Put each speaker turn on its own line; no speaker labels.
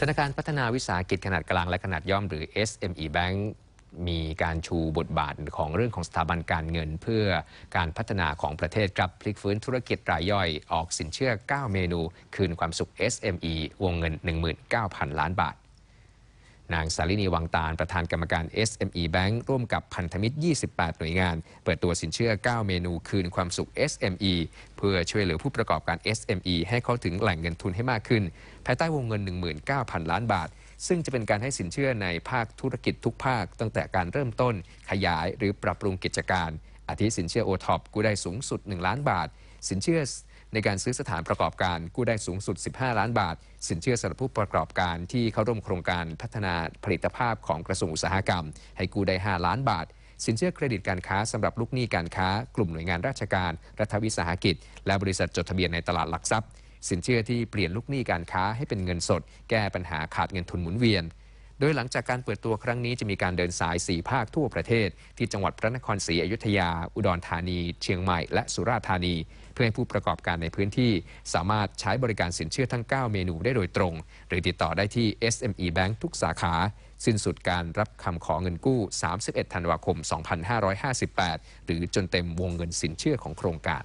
ธนาคารพัฒนาวิสาหกิจขนาดกลางและขนาดย่อมหรือ SME Bank มีการชูบทบาทของเรื่องของสถาบันการเงินเพื่อการพัฒนาของประเทศครับพลิกฟื้นธุรกิจรายย่อยออกสินเชื่อ 9 เมนู คืนความสุข SME วงเงิน 19,000 ล้านบาท นางสาลินีวังตาล ประธานกรรมการ SME Bank ร่วมกับพันธมิตร 28 หน่วยงาน เปิดตัวสินเชื่อ 9 เมนูคืนความสุข SME เพื่อช่วยเหลือผู้ประกอบการ SME ให้เข้าถึงแหล่งเงินทุนให้มากขึ้น ภายใต้วงเงิน 19,000 ล้านบาท ซึ่งจะเป็นการให้สินเชื่อในภาคธุรกิจทุกภาค ตั้งแต่การเริ่มต้น ขยายหรือปรับปรุงกิจการ อาทิสินเชื่อโอท็อปกู้ได้สูงสุด 1 ล้านบาท สินเชื่อในการซื้อสถานประกอบการกู้ได้สูงสุด 15 ล้านบาท สินเชื่อสำหรับผู้ประกอบการที่เข้าร่วมโครงการพัฒนาผลิตภาพของกระทรวงอุตสาหกรรม ให้กู้ได้ 5 ล้านบาท สินเชื่อเครดิตการค้าสำหรับลูกหนี้การค้ากลุ่มหน่วยงานราชการ รัฐวิสาหกิจ และบริษัทจดทะเบียนในตลาดหลักทรัพย์ สินเชื่อที่เปลี่ยนลูกหนี้การค้าให้เป็นเงินสด แก้ปัญหาขาดเงินทุนหมุนเวียน โดยหลังจากการเปิดตัวครั้งนี้จะมีการเดินสาย4ภาคทั่วประเทศ ที่จังหวัดพระนครศรีอยุธยา อุดรธานี เชียงใหม่ และสุราษฎร์ธานี เพื่อให้ผู้ประกอบการในพื้นที่ สามารถใช้บริการสินเชื่อทั้ง 9 เมนูได้โดยตรง หรือติดต่อได้ที่ SME Bank ทุกสาขา สิ้นสุดการรับคำขอเงินกู้ 31 ธันวาคม 2558 หรือจนเต็มวงเงินสินเชื่อของโครงการ